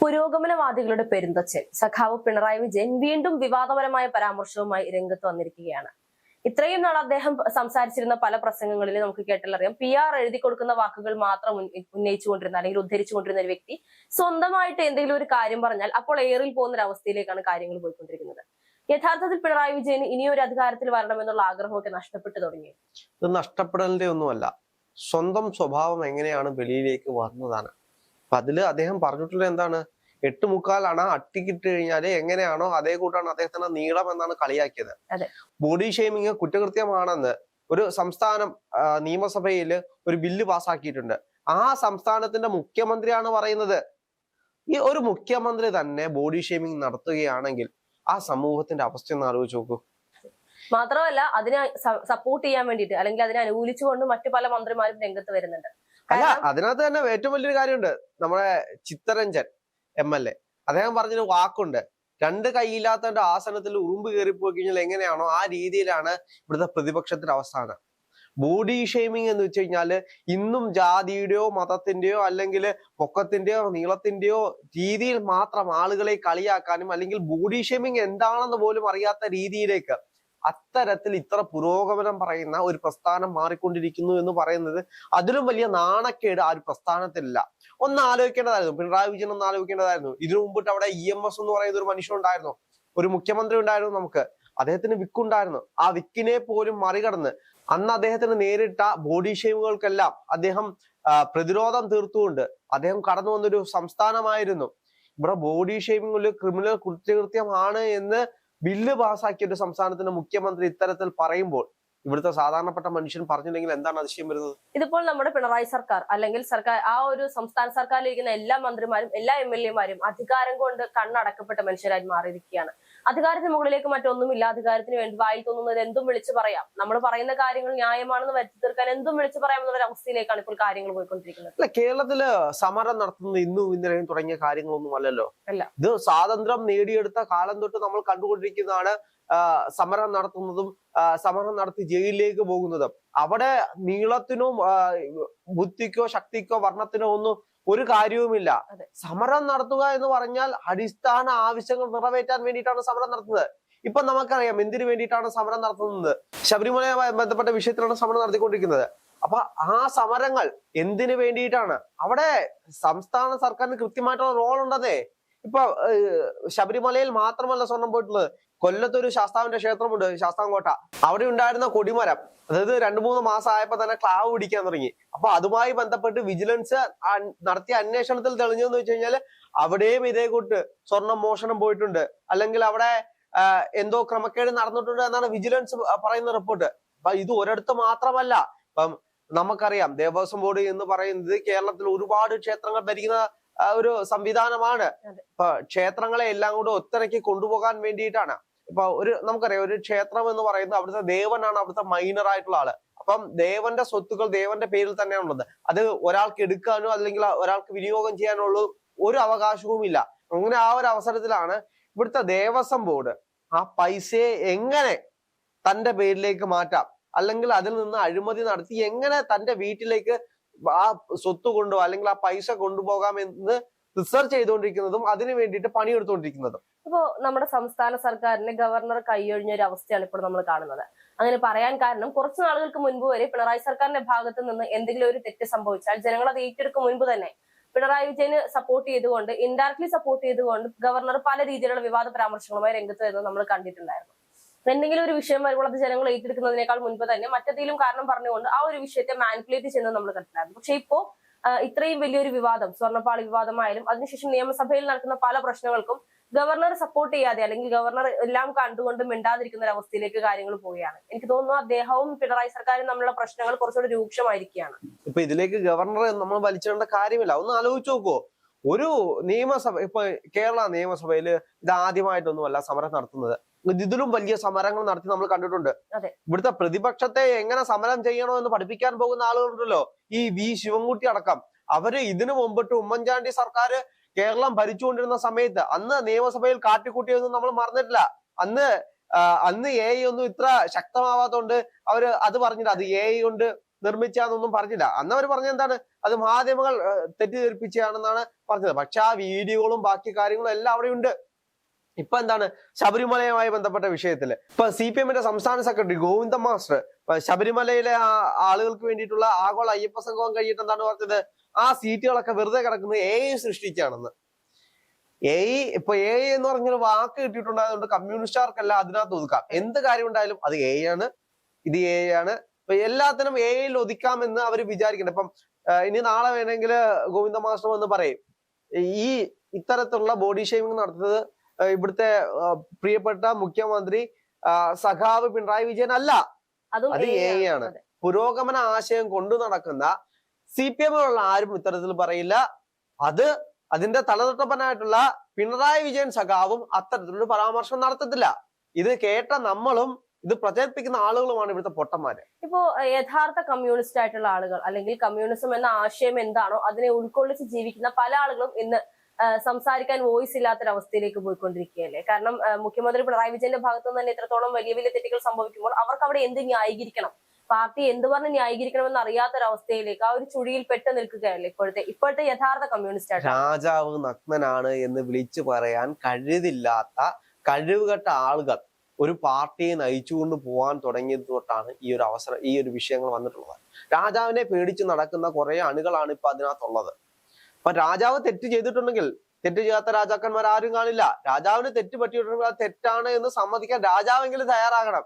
പുരോഗമനവാദികളുടെ പെരുന്തച്ചൻ സഖാവ് പിണറായി വിജയൻ വീണ്ടും വിവാദപരമായ പരാമർശവുമായി രംഗത്ത് വന്നിരിക്കുകയാണ്. ഇത്രയും നാൾ അദ്ദേഹം സംസാരിച്ചിരുന്ന പല പ്രസംഗങ്ങളിൽ നമുക്ക് കേട്ടാലറിയാം. പി ആർ എഴുതി കൊടുക്കുന്ന വാക്കുകൾ മാത്രം ഉന്ന- ഉന്നയിച്ചുകൊണ്ടിരുന്ന അല്ലെങ്കിൽ ഉദ്ധരിച്ചുകൊണ്ടിരുന്ന ഒരു വ്യക്തി സ്വന്തമായിട്ട് എന്തെങ്കിലും ഒരു കാര്യം പറഞ്ഞാൽ അപ്പോൾ എയറിൽ പോകുന്ന ഒരു അവസ്ഥയിലേക്കാണ് കാര്യങ്ങൾ പോയിക്കൊണ്ടിരിക്കുന്നത്. യഥാർത്ഥത്തിൽ പിണറായി വിജയന് ഇനിയൊരു അധികാരത്തിൽ വരണമെന്നുള്ള ആഗ്രഹമൊക്കെ നഷ്ടപ്പെട്ടു തുടങ്ങി. ഇത് നഷ്ടപ്പെടലിന്റെ ഒന്നുമല്ല. സ്വന്തം സ്വഭാവം എങ്ങനെയാണ് വെളിയിലേക്ക് വന്നതാണ്. അപ്പൊ അതിൽ അദ്ദേഹം പറഞ്ഞിട്ടുള്ളത് എന്താണ്? എട്ട് മുക്കാലാണ് അട്ടിക്കിട്ട് കഴിഞ്ഞാൽ എങ്ങനെയാണോ അതേ കൂട്ടാണ് അദ്ദേഹത്തിന്റെ നീളം എന്നാണ് കളിയാക്കിയത്. ബോഡി ഷെയ്മിങ് കുറ്റകൃത്യമാണെന്ന് ഒരു സംസ്ഥാനം നിയമസഭയിൽ ഒരു ബില്ല് പാസ്സാക്കിയിട്ടുണ്ട്. ആ സംസ്ഥാനത്തിന്റെ മുഖ്യമന്ത്രിയാണ് പറയുന്നത്. ഈ ഒരു മുഖ്യമന്ത്രി തന്നെ ബോഡി ഷെയ്മിങ് നടത്തുകയാണെങ്കിൽ ആ സമൂഹത്തിന്റെ അവസ്ഥ ഒന്ന് ആലോചിച്ച് നോക്കൂ. മാത്രമല്ല അതിനെ സപ്പോർട്ട് ചെയ്യാൻ വേണ്ടിയിട്ട് അല്ലെങ്കിൽ അതിനെ അനുകൂലിച്ചുകൊണ്ട് മറ്റു പല മന്ത്രിമാരും രംഗത്ത് വരുന്നുണ്ട്. അല്ല അതിനകത്ത് തന്നെ ഏറ്റവും വലിയൊരു കാര്യമുണ്ട്. നമ്മുടെ ചിത്തരഞ്ജൻ എം എൽ എ. അദ്ദേഹം പറഞ്ഞൊരു വാക്കുണ്ട്. രണ്ട് കൈയില്ലാത്തവന്റെ ആസനത്തിൽ ഉറുമ്പ് കയറിപ്പോയി കഴിഞ്ഞാൽ എങ്ങനെയാണോ ആ രീതിയിലാണ് ഇവിടുത്തെ പ്രതിപക്ഷത്തിന്റെ അവസാനം. ബോഡി ഷെയ്മിങ് എന്ന് വെച്ച് കഴിഞ്ഞാൽ ഇന്നും ജാതിയുടെയോ മതത്തിന്റെയോ അല്ലെങ്കിൽ പൊക്കത്തിന്റെയോ നീളത്തിന്റെയോ രീതിയിൽ മാത്രം ആളുകളെ കളിയാക്കാനും അല്ലെങ്കിൽ ബോഡി ഷെയ്മിങ് എന്താണെന്ന് പോലും അറിയാത്ത രീതിയിലേക്ക് അത്തരത്തിൽ ഇത്ര പുരോഗമനം പറയുന്ന ഒരു പ്രസ്ഥാനം മാറിക്കൊണ്ടിരിക്കുന്നു എന്ന് പറയുന്നത് അതിലും വലിയ നാണക്കേട് ആ ഒരു പ്രസ്ഥാനത്തിലില്ല. ഒന്ന് ആലോചിക്കേണ്ടതായിരുന്നു. പിണറായി വിജയൻ ഒന്ന് ആലോചിക്കേണ്ടതായിരുന്നു. ഇതിനു മുമ്പിട്ട് അവിടെ ഇ എം എസ് എന്ന് പറയുന്ന ഒരു മനുഷ്യൻ ഉണ്ടായിരുന്നു. ഒരു മുഖ്യമന്ത്രി ഉണ്ടായിരുന്നു നമുക്ക്. അദ്ദേഹത്തിന് വിക്കുണ്ടായിരുന്നു ആ വിക്കിനെ പോലും മറികടന്ന് അന്ന് അദ്ദേഹത്തിന് നേരിട്ട ബോഡി ഷെയ്മുകൾക്കെല്ലാം അദ്ദേഹം പ്രതിരോധം തീർത്തുകൊണ്ട് അദ്ദേഹം കടന്നു വന്നൊരു സംസ്ഥാനമായിരുന്നു. ഇവിടെ ബോഡി ഷെയ്മിംഗ് ഒരു ക്രിമിനൽ കുറ്റകൃത്യമാണ് എന്ന് ബില്ല് പാസ്സാക്കിയ ഒരു സംസ്ഥാനത്തിന്റെ മുഖ്യമന്ത്രി ഇത്തരത്തിൽ പറയുമ്പോൾ ഇവിടുത്തെ സാധാരണപ്പെട്ട മനുഷ്യൻ പറഞ്ഞില്ലെങ്കിൽ എന്താണ് അതിശയം വരുന്നത്? ഇതിപ്പോൾ നമ്മുടെ പിണറായി സർക്കാർ അല്ലെങ്കിൽ സർക്കാർ ആ ഒരു സംസ്ഥാന സർക്കാരിലിരിക്കുന്ന എല്ലാ മന്ത്രിമാരും എല്ലാ എം എൽ എമാരും അധികാരം കൊണ്ട് കണ്ണടക്കപ്പെട്ട മനുഷ്യരായി മാറിയിരിക്കുകയാണ്. അധികാരത്തിന് മുകളിലേക്ക് മറ്റൊന്നുമില്ല. അധികാരത്തിന് വേണ്ടി വായിൽ തോന്നുന്നത് എന്തും വിളിച്ചു പറയാം. നമ്മൾ പറയുന്ന കാര്യങ്ങൾ ന്യായമാണെന്ന് വരുത്തി തീർക്കാൻ എന്തും വിളിച്ചു പറയാം എന്നുള്ള അവസ്ഥയിലേക്കാണ് ഇപ്പോൾ കാര്യങ്ങൾ പോയിക്കൊണ്ടിരിക്കുന്നത്. അല്ല കേരളത്തിൽ സമരം നടത്തുന്നത് ഇന്നും ഇന്നലെയും തുടങ്ങിയ കാര്യങ്ങളൊന്നും അല്ലല്ലോ. അല്ല. ഇത് സ്വാതന്ത്ര്യം നേടിയെടുത്ത കാലം തൊട്ട് നമ്മൾ കണ്ടുകൊണ്ടിരിക്കുന്നതാണ് സമരം നടത്തുന്നതും സമരം നടത്തി ജയിലിലേക്ക് പോകുന്നതും. അവിടെ നീളത്തിനോ ബുദ്ധിക്കോ ശക്തിക്കോ വർണത്തിനോ ഒന്നും ഒരു കാര്യവുമില്ല. സമരം നടത്തുക എന്ന് പറഞ്ഞാൽ അടിസ്ഥാന ആവശ്യങ്ങൾ നിറവേറ്റാൻ വേണ്ടിയിട്ടാണ് സമരം നടത്തുന്നത്. ഇപ്പൊ നമുക്കറിയാം എന്തിനു വേണ്ടിയിട്ടാണ് സമരം നടത്തുന്നത്? ശബരിമലയുമായി ബന്ധപ്പെട്ട വിഷയത്തിലാണ് സമരം നടത്തിക്കൊണ്ടിരിക്കുന്നത്. അപ്പൊ ആ സമരങ്ങൾ എന്തിനു വേണ്ടിയിട്ടാണ്? അവിടെ സംസ്ഥാന സർക്കാരിന് കൃത്യമായിട്ടുള്ള റോൾ ഉണ്ടതേ. ഇപ്പൊ ശബരിമലയിൽ മാത്രമല്ല സ്വർണം പോയിട്ടുള്ളത്. കൊല്ലത്തൊരു ശാസ്താവിന്റെ ക്ഷേത്രമുണ്ട് ശാസ്താംകോട്ട അവിടെ ഉണ്ടായിരുന്ന കൊടിമരം അതായത് രണ്ടു മൂന്ന് മാസം ആയപ്പോ തന്നെ ക്ലാവ് പിടിക്കാൻ തുടങ്ങി. അപ്പൊ അതുമായി ബന്ധപ്പെട്ട് വിജിലൻസ് നടത്തിയ അന്വേഷണത്തിൽ തെളിഞ്ഞെന്ന് വെച്ച് കഴിഞ്ഞാൽ അവിടെയും ഇതേ കൂട്ട് സ്വർണം മോഷണം പോയിട്ടുണ്ട്. അല്ലെങ്കിൽ അവിടെ എന്തോ ക്രമക്കേട് നടന്നിട്ടുണ്ട് എന്നാണ് വിജിലൻസ് പറയുന്ന റിപ്പോർട്ട്. അപ്പൊ ഇത് ഒരിടത്ത് മാത്രമല്ല. ഇപ്പം നമുക്കറിയാം ദേവസ്വം ബോർഡ് എന്ന് പറയുന്നത് കേരളത്തിൽ ഒരുപാട് ക്ഷേത്രങ്ങൾ ഭരിക്കുന്ന ഒരു സംവിധാനമാണ്. ഇപ്പൊ ക്ഷേത്രങ്ങളെ എല്ലാം കൂടെ ഒത്തിണക്കി കൊണ്ടുപോകാൻ വേണ്ടിയിട്ടാണ്. ഇപ്പൊ ഒരു നമുക്കറിയാം ഒരു ക്ഷേത്രം എന്ന് പറയുന്നത് അവിടുത്തെ ദേവനാണ് അവിടുത്തെ മൈനർ ആയിട്ടുള്ള ആൾ. അപ്പം ദേവന്റെ സ്വത്തുക്കൾ ദേവന്റെ പേരിൽ തന്നെയാണുള്ളത് അത് ഒരാൾക്ക് എടുക്കാനോ അല്ലെങ്കിൽ ഒരാൾക്ക് വിനിയോഗം ചെയ്യാനോ ഉള്ള ഒരു അവകാശവും ഇല്ല. അങ്ങനെ ആ ഒരു അവസരത്തിലാണ് ഇവിടുത്തെ ദേവസ്വം ബോർഡ് ആ പൈസയെ എങ്ങനെ തന്റെ പേരിലേക്ക് മാറ്റാം? അല്ലെങ്കിൽ അതിൽ നിന്ന് അഴിമതി നടത്തി എങ്ങനെ തന്റെ വീട്ടിലേക്ക് ആ സ്വത്ത് കൊണ്ടോ അല്ലെങ്കിൽ ആ പൈസ കൊണ്ടുപോകാം എന്ന് റിസർച്ച് ചെയ്തുകൊണ്ടിരിക്കുന്നതും അതിനു വേണ്ടിയിട്ട് പണിയെടുത്തുകൊണ്ടിരിക്കുന്നതും. ഇപ്പോ നമ്മുടെ സംസ്ഥാന സർക്കാരിന്റെ ഗവർണർ കൈയൊഴിഞ്ഞ ഒരു അവസ്ഥയാണ് ഇപ്പോൾ നമ്മൾ കാണുന്നത്. അങ്ങനെ പറയാൻ കാരണം കുറച്ചു നാളുകൾക്ക് മുൻപ് വരെ പിണറായി സർക്കാരിന്റെ ഭാഗത്ത് നിന്ന് എന്തെങ്കിലും ഒരു തെറ്റ് സംഭവിച്ചാൽ ജനങ്ങൾ അത് ഏറ്റെടുക്കും മുൻപ് തന്നെ. പിണറായി വിജയന് സപ്പോർട്ട് ചെയ്തുകൊണ്ട് ഇൻഡയറക്ട്ലി സപ്പോർട്ട് ചെയ്തുകൊണ്ട് ഗവർണർ പല രീതിയിലുള്ള വിവാദ പരാമർശങ്ങളുമായി രംഗത്ത് വരുന്നത് നമ്മൾ കണ്ടിട്ടുണ്ടായിരുന്നു. എന്തെങ്കിലും ഒരു വിഷയം വരുമ്പോൾ അത് ജനങ്ങൾ ഏറ്റെടുക്കുന്നതിനേക്കാൾ മുൻപ് തന്നെ മറ്റെന്തെങ്കിലും കാരണം പറഞ്ഞുകൊണ്ട് ആ ഒരു വിഷയത്തെ മാനിപ്പുലേറ്റ് ചെയ്യുന്നത് നമ്മൾ കണ്ടിട്ടുണ്ടായിരുന്നു. പക്ഷെ ഇപ്പോ ഇത്രയും വലിയൊരു വിവാദം സ്വർണപ്പാളി വിവാദമായാലും അതിനുശേഷം നിയമസഭയിൽ നടക്കുന്ന പല പ്രശ്നങ്ങൾക്കും ഗവർണർ സപ്പോർട്ട് ചെയ്യാതെ അല്ലെങ്കിൽ ഗവർണർ എല്ലാം കണ്ടുകൊണ്ട് മിണ്ടാതിരിക്കുന്ന ഒരു അവസ്ഥയിലേക്ക് കാര്യങ്ങൾ പോവുകയാണ്. എനിക്ക് തോന്നുന്നു അദ്ദേഹവും പിണറായി സർക്കാരും തമ്മിലുള്ള പ്രശ്നങ്ങൾ കുറച്ചുകൂടി രൂക്ഷമായിരിക്കുകയാണ്. ഇപ്പൊ ഇതിലേക്ക് ഗവർണർ നമ്മൾ വലിച്ചിടേണ്ട കാര്യമില്ല. ഒന്ന് ആലോചിച്ച് നോക്കുവോ ഒരു നിയമസഭ ഇപ്പൊ കേരള നിയമസഭയിൽ ഇത് ആദ്യമായിട്ടൊന്നുമല്ല സമരം നടത്തുന്നത്. ഇതിലും വലിയ സമരങ്ങൾ നടത്തി നമ്മൾ കണ്ടിട്ടുണ്ട്. ഇവിടുത്തെ പ്രതിപക്ഷത്തെ എങ്ങനെ സമരം ചെയ്യണോ എന്ന് പഠിപ്പിക്കാൻ പോകുന്ന ആളുകളുണ്ടല്ലോ. ഈ വി ശിവൻകുട്ടി അടക്കം. അവർ ഇതിനു മുമ്പിട്ട് ഉമ്മൻചാണ്ടി സർക്കാർ കേരളം ഭരിച്ചുകൊണ്ടിരുന്ന സമയത്ത് അന്ന് നിയമസഭയിൽ കാട്ടിക്കൂട്ടിയൊന്നും നമ്മൾ മറന്നിട്ടില്ല. അന്ന് അന്ന് എ ഒന്നും ഇത്ര ശക്തമാവാത്തോണ്ട് അവർ അത് പറഞ്ഞില്ല. അത് എ കൊണ്ട് നിർമ്മിച്ചാന്നൊന്നും പറഞ്ഞില്ല. അന്ന് അവർ പറഞ്ഞ എന്താണ്? അത് മാധ്യമങ്ങൾ തെറ്റിദ്ധരിപ്പിച്ചാണെന്നാണ് പറഞ്ഞത്. പക്ഷെ ആ വീഡിയോകളും ബാക്കി കാര്യങ്ങളും എല്ലാം അവിടെ ഉണ്ട് ഇപ്പൊ എന്താണ്? ശബരിമലയുമായി ബന്ധപ്പെട്ട വിഷയത്തിൽ. ഇപ്പൊ സി പി എമ്മിന്റെ സംസ്ഥാന സെക്രട്ടറി ഗോവിന്ദ മാസ്റ്റർ ശബരിമലയിലെ ആളുകൾക്ക് വേണ്ടിയിട്ടുള്ള ആഗോള അയ്യപ്പ സംഗമം കഴിഞ്ഞിട്ട് എന്താണ് പറഞ്ഞത്? ആ സീറ്റുകളൊക്കെ വെറുതെ കിടക്കുന്നത് എ ഐ സൃഷ്ടിച്ചാണെന്ന് എ ഐ ഇപ്പൊ എ ഐ എന്ന് പറഞ്ഞൊരു വാക്ക് കിട്ടിയിട്ടുണ്ടായതുകൊണ്ട് കമ്മ്യൂണിസ്റ്റുകാർക്കല്ല അതിനകത്ത് ഒതുക്കാം. എന്ത് കാര്യം ഉണ്ടായാലും അത് എ ആണ്. ഇത് എ ആണ്. ഇപ്പൊ എല്ലാത്തിനും എ ഐയിൽ ഒതുക്കാമെന്ന് അവർ വിചാരിക്കണം ഇപ്പം ഇനി നാളെ വേണമെങ്കിൽ ഗോവിന്ദ മാസ്റ്റർ വന്ന് പറയും ഈ ഇത്തരത്തിലുള്ള ബോഡി ഷേമിംഗ് നടത്തുന്നത് ഇവിടുത്തെ പ്രിയപ്പെട്ട മുഖ്യമന്ത്രി സഖാവ് പിണറായി വിജയൻ അല്ല. അതും AI ആണ്. പുരോഗമന ആശയം കൊണ്ടു നടക്കുന്ന സി പി എമ്മിലുള്ള ആരും ഇത്തരത്തിൽ പറയില്ല. അത് അതിന്റെ തലതൊട്ടപ്പനായിട്ടുള്ള പിണറായി വിജയൻ സഖാവും അത്തരത്തിലൊരു പരാമർശം നടത്തത്തില്ല. ഇത് കേട്ട നമ്മളും ഇത് പ്രചരിപ്പിക്കുന്ന ആളുകളുമാണ് ഇവിടുത്തെ പൊട്ടന്മാര്. ഇപ്പോ യഥാർത്ഥ കമ്മ്യൂണിസ്റ്റ് ആയിട്ടുള്ള ആളുകൾ അല്ലെങ്കിൽ കമ്മ്യൂണിസം എന്ന ആശയം എന്താണോ അതിനെ ഉൾക്കൊള്ളിച്ച് ജീവിക്കുന്ന പല ആളുകളും ഇന്ന് സംസാരിക്കാൻ വോയിസ് ഇല്ലാത്തൊരവസ്ഥയിലേക്ക് പോയിക്കൊണ്ടിരിക്കുകയല്ലേ? കാരണം മുഖ്യമന്ത്രി പിണറായി വിജയന്റെ ഭാഗത്തു നിന്ന് തന്നെ ഇത്രത്തോളം വലിയ വലിയ തെറ്റുകൾ സംഭവിക്കുമ്പോൾ അവർക്ക് അവിടെ എന്ത് ന്യായീകരിക്കണം? പാർട്ടി എന്ത് പറഞ്ഞ് ന്യായീകരിക്കണമെന്ന് അറിയാത്തൊരവസ്ഥയിലേക്ക് ആ ഒരു ചുഴിയിൽ പെട്ട് നിൽക്കുകയല്ലേ ഇപ്പോഴത്തെ ഇപ്പോഴത്തെ യഥാർത്ഥ കമ്മ്യൂണിസ്റ്റ് രാജാവ് നഗ്നനാണ് എന്ന് വിളിച്ചു പറയാൻ കഴിവില്ലാത്ത കഴിവുകെട്ട ആളുകൾ ഒരു പാർട്ടിയെ നയിച്ചുകൊണ്ട് പോകാൻ തുടങ്ങിയത് തൊട്ടാണ് ഈ ഒരു അവസരം ഈ ഒരു വിഷയങ്ങൾ വന്നിട്ടുള്ളത്. രാജാവിനെ പേടിച്ച് നടക്കുന്ന കുറെ അണികളാണ് ഇപ്പൊ അതിനകത്തുള്ളത്. അപ്പൊ രാജാവ് തെറ്റ് ചെയ്തിട്ടുണ്ടെങ്കിൽ തെറ്റ് ചെയ്യാത്ത രാജാക്കന്മാർ ആരും കാണില്ല. രാജാവിന് തെറ്റ് പറ്റിയിട്ടുണ്ടെങ്കിൽ അത് തെറ്റാണ് എന്ന് സമ്മതിക്കാൻ രാജാവെങ്കിലും തയ്യാറാകണം.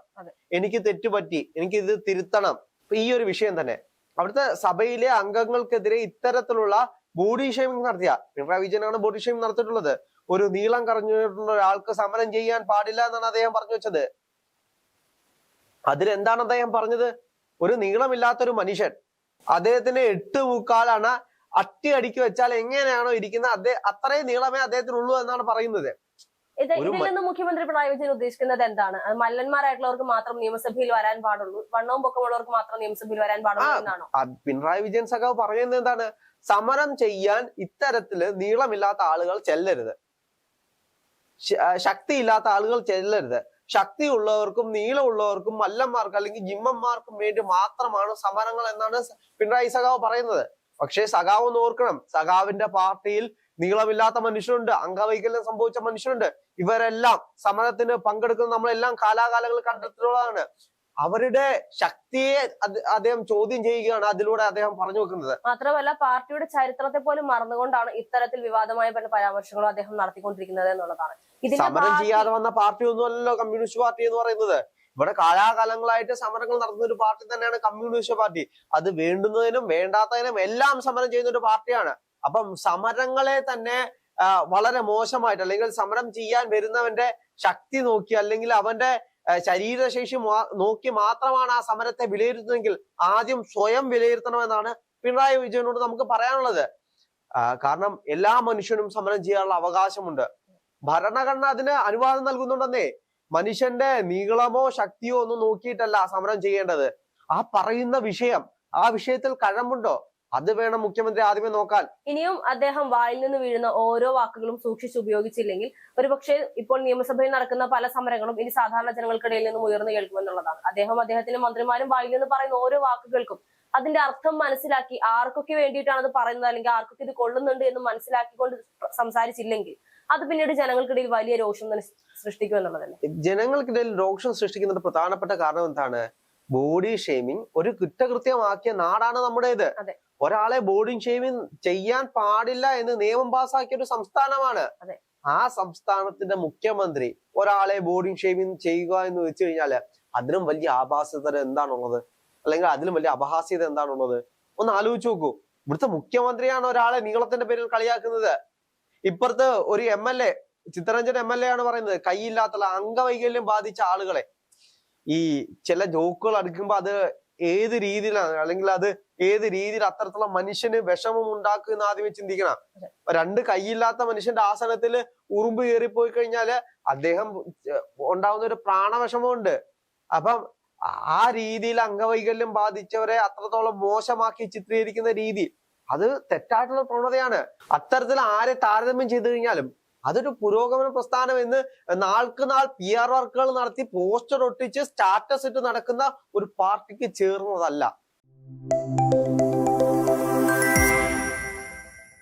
എനിക്ക് തെറ്റ് പറ്റി എനിക്ക് ഇത് തിരുത്തണം. ഇപ്പൊ ഈ ഒരു വിഷയം തന്നെ. അവിടുത്തെ സഭയിലെ അംഗങ്ങൾക്കെതിരെ ഇത്തരത്തിലുള്ള ബോഡി ഷേമിംഗ് നടത്തിയ പിണറായി വിജയനാണ് ബോഡി ഷേമിംഗ് നടത്തിയിട്ടുള്ളത്. ഒരു നീളം കറഞ്ഞിട്ടുള്ള ഒരാൾക്ക് സമരം ചെയ്യാൻ പാടില്ല എന്നാണ് അദ്ദേഹം പറഞ്ഞു വെച്ചത്. അതിലെന്താണ് അദ്ദേഹം പറഞ്ഞത്? ഒരു നീളമില്ലാത്ത ഒരു മനുഷ്യൻ അദ്ദേഹത്തിന് എട്ട് മുക്കാലാണ് അട്ടി അടിക്ക് വെച്ചാൽ എങ്ങനെയാണോ ഇരിക്കുന്നത്? അദ്ദേഹം അത്രയും നീളമേ അദ്ദേഹത്തിനുള്ളൂ എന്നാണ് പറയുന്നത്. ഇത് ഇതിൽ നിന്ന് മുഖ്യമന്ത്രി പിണറായി വിജയൻ ഉദ്ദേശിക്കുന്നത് എന്താണ്? മല്ലന്മാരായിട്ടുള്ളവർക്ക് മാത്രം നിയമസഭയിൽ വരാൻ പാടുള്ളൂ വണ്ണവും പൊക്കമുള്ളവർക്ക് മാത്രം നിയമസഭയിൽ വരാൻ പാടുള്ളൂ. എന്നാണോ? പിണറായി വിജയൻ സഖാവ് പറയുന്നത് എന്താണ്? സമരം ചെയ്യാൻ ഇത്തരത്തിൽ നീളമില്ലാത്ത ആളുകൾ ചെല്ലരുത്. ശക്തിയില്ലാത്ത ആളുകൾ ചെല്ലരുത്. ശക്തി ഉള്ളവർക്കും നീളമുള്ളവർക്കും മല്ലന്മാർക്കും അല്ലെങ്കിൽ ജിമ്മന്മാർക്കും വേണ്ടി മാത്രമാണ് സമരങ്ങൾ എന്നാണ് പിണറായി സഖാവ് പറയുന്നത്. പക്ഷേ സഖാവ് ഒന്ന് ഓർക്കണം. സഖാവിന്റെ പാർട്ടിയിൽ നീളമില്ലാത്ത മനുഷ്യരുണ്ട്. അംഗവൈകല്യം സംഭവിച്ച മനുഷ്യരുണ്ട്. ഇവരെല്ലാം സമരത്തിന് പങ്കെടുക്കുന്ന നമ്മളെല്ലാം കാലാകാലങ്ങൾ കണ്ടെത്തിയിട്ടുള്ളതാണ് അവരുടെ ശക്തിയെ അദ്ദേഹം ചോദ്യം ചെയ്യുകയാണ് അതിലൂടെ അദ്ദേഹം പറഞ്ഞു വെക്കുന്നത്. മാത്രമല്ല പാർട്ടിയുടെ ചരിത്രത്തെ പോലും മറന്നുകൊണ്ടാണ് ഇത്തരത്തിൽ വിവാദമായ പല പരാമർശങ്ങളും അദ്ദേഹം നടത്തിക്കൊണ്ടിരിക്കുന്നത് എന്നുള്ളതാണ്. സമരം ചെയ്യാതെ വന്ന പാർട്ടി ഒന്നുമല്ലല്ലോ കമ്മ്യൂണിസ്റ്റ് പാർട്ടി എന്ന് പറയുന്നത്. ഇവിടെ കാലാകാലങ്ങളായിട്ട് സമരങ്ങൾ നടത്തുന്ന ഒരു പാർട്ടി തന്നെയാണ് കമ്മ്യൂണിസ്റ്റ് പാർട്ടി. അത് വേണ്ടുന്നതിനും വേണ്ടാത്തതിനും എല്ലാം സമരം ചെയ്യുന്ന ഒരു പാർട്ടിയാണ്. അപ്പം സമരങ്ങളെ തന്നെ വളരെ മോശമായിട്ട് അല്ലെങ്കിൽ സമരം ചെയ്യാൻ വരുന്നവന്റെ ശക്തി നോക്കി അല്ലെങ്കിൽ അവന്റെ ശരീരശേഷി നോക്കി മാത്രമാണ് ആ സമരത്തെ വിലയിരുത്തുന്നതെങ്കിൽ ആദ്യം സ്വയം വിലയിരുത്തണമെന്നാണ് പിണറായി വിജയനോട് നമുക്ക് പറയാനുള്ളത്. കാരണം എല്ലാ മനുഷ്യനും സമരം ചെയ്യാനുള്ള അവകാശമുണ്ട്. ഭരണഘടന അതിന് അനുവാദം നൽകുന്നുണ്ടെന്നേ മനുഷ്യന്റെ നീളമോ ശക്തിയോ ഒന്നും നോക്കിയിട്ടല്ല സമരം ചെയ്യേണ്ടത്. ആ പറയുന്ന വിഷയം ആ വിഷയത്തിൽ കഴമ്പുണ്ടോ? അത് വേണം മുഖ്യമന്ത്രി ആദ്യമേ നോക്കാൻ. ഇനിയും അദ്ദേഹം വായിൽ നിന്ന് വീഴുന്ന ഓരോ വാക്കുകളും സൂക്ഷിച്ച് ഉപയോഗിച്ചില്ലെങ്കിൽ ഒരുപക്ഷെ ഇപ്പോൾ നിയമസഭയിൽ നടക്കുന്ന പല സമരങ്ങളും ഇനി സാധാരണ ജനങ്ങൾക്കിടയിൽ നിന്നും ഉയർന്നു കേൾക്കുമെന്നുള്ളതാണ്. അദ്ദേഹം അദ്ദേഹത്തിന്റെ മന്ത്രിമാരും വായിൽ നിന്ന് പറയുന്ന ഓരോ വാക്കുകൾക്കും അതിന്റെ അർത്ഥം മനസ്സിലാക്കി ആർക്കൊക്കെ വേണ്ടിയിട്ടാണ് അത് പറയുന്നത് അല്ലെങ്കിൽ ആർക്കൊക്കെ ഇത് കൊള്ളുന്നുണ്ട് എന്ന് മനസ്സിലാക്കിക്കൊണ്ട് സംസാരിച്ചില്ലെങ്കിൽ അത് പിന്നീട് ജനങ്ങൾക്കിടയിൽ വലിയ രോഷം തന്നെ സൃഷ്ടിക്കും എന്നുള്ളതല്ലേ? ജനങ്ങൾക്കിടയിൽ രോഷം സൃഷ്ടിക്കുന്ന പ്രധാനപ്പെട്ട കാരണം എന്താണ്? ബോഡി ഷെയ്മിങ് ഒരു കുറ്റകൃത്യമാക്കിയ നാടാണ് നമ്മുടേത്. ഒരാളെ ബോഡി ഷെയ്മിങ് ചെയ്യാൻ പാടില്ല എന്ന് നിയമം പാസ്സാക്കിയ ഒരു സംസ്ഥാനമാണ്. ആ സംസ്ഥാനത്തിന്റെ മുഖ്യമന്ത്രി ഒരാളെ ബോഡി ഷെയ്മിങ് ചെയ്യുക എന്ന് വെച്ച് കഴിഞ്ഞാൽ അതിനും വലിയ ആഭാസ്യത എന്താണുള്ളത്? അല്ലെങ്കിൽ അതിലും വലിയ അപഹാസ്യത എന്താണുള്ളത്? ഒന്ന് ആലോചിച്ച് നോക്കൂ. ഇവിടുത്തെ മുഖ്യമന്ത്രിയാണ് ഒരാളെ നീളത്തിന്റെ പേരിൽ കളിയാക്കുന്നത്. ഇപ്പുറത്ത് ഒരു M L A Chittaranjan M L A ആണ് പറയുന്നത് കൈയില്ലാത്തുള്ള അംഗവൈകല്യം ബാധിച്ച ആളുകളെ. ഈ ചില ജോക്കുകൾ അടിക്കുമ്പോ അത് ഏത് രീതിയിലാണ്? അല്ലെങ്കിൽ അത് ഏത് രീതിയിൽ അത്തരത്തിലുള്ള മനുഷ്യന് വിഷമം ഉണ്ടാക്കും എന്ന് ആദ്യമേ ചിന്തിക്കണം. രണ്ട് കൈയില്ലാത്ത മനുഷ്യന്റെ ആസനത്തിൽ ഉറുമ്പ് കയറിപ്പോയി കഴിഞ്ഞാൽ അദ്ദേഹം ഉണ്ടാവുന്ന ഒരു പ്രാണവിഷമമുണ്ട്. അപ്പം ആ രീതിയിൽ അംഗവൈകല്യം ബാധിച്ചവരെ അത്രത്തോളം മോശമാക്കി ചിത്രീകരിക്കുന്ന രീതി അത് തെറ്റായിട്ടുള്ള പ്രവണതയാണ്. അത്തരത്തിൽ ആരെ താരതമ്യം ചെയ്തു കഴിഞ്ഞാലും അതൊരു പുരോഗമന പ്രസ്ഥാനം എന്ന് നാൾക്ക് നാൾ പി ആർ വർക്കുകൾ നടത്തി പോസ്റ്റർ ഒട്ടിച്ച് സ്റ്റാറ്റസ് ഇട്ട് നടക്കുന്ന ഒരു പാർട്ടിക്ക് ചേർന്നതല്ല.